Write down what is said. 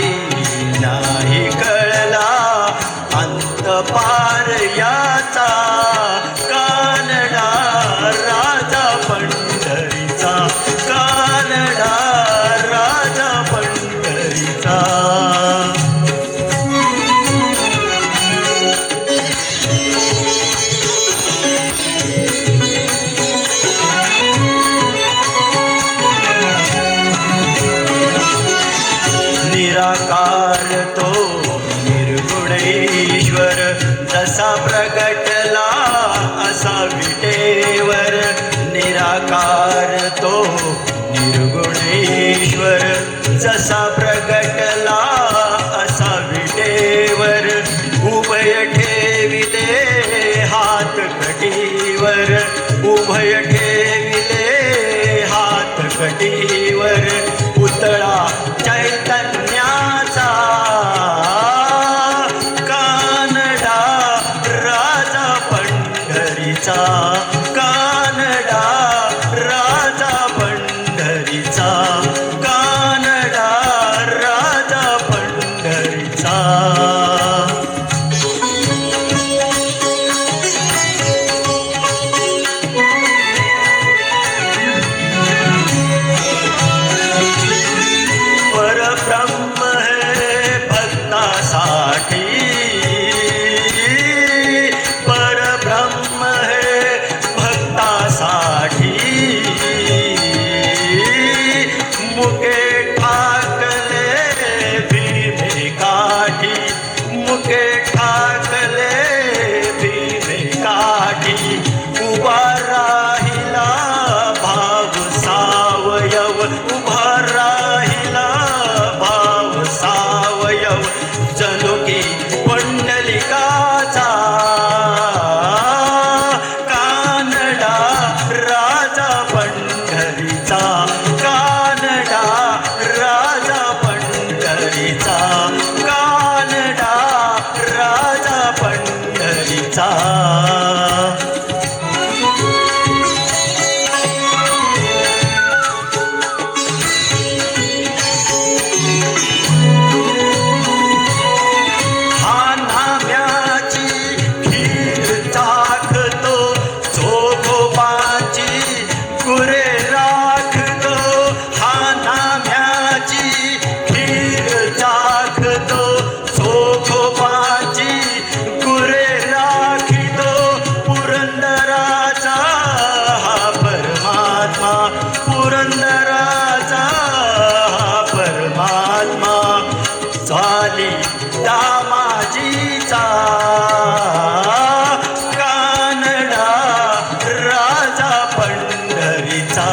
वेदांनाही नाही कळला अंत पार याचा कानडा राजा पंढरीचा कानडा राजा पंढरीचा. निराकार तो निर्गुणेश्वर जसा प्रगटला असा विटेवर. निराकार तो निर्गुणेश्वर जसा प्रगटला असा विटेवर. उभय ठेविले हात कटीवर. उभय ठेविले हात कटीवर. पुतळा पंढरीचा মুখে 사 पुरंदराचा परमात्मा झाली दामाजीचा. कानडा राजा पंढरीचा.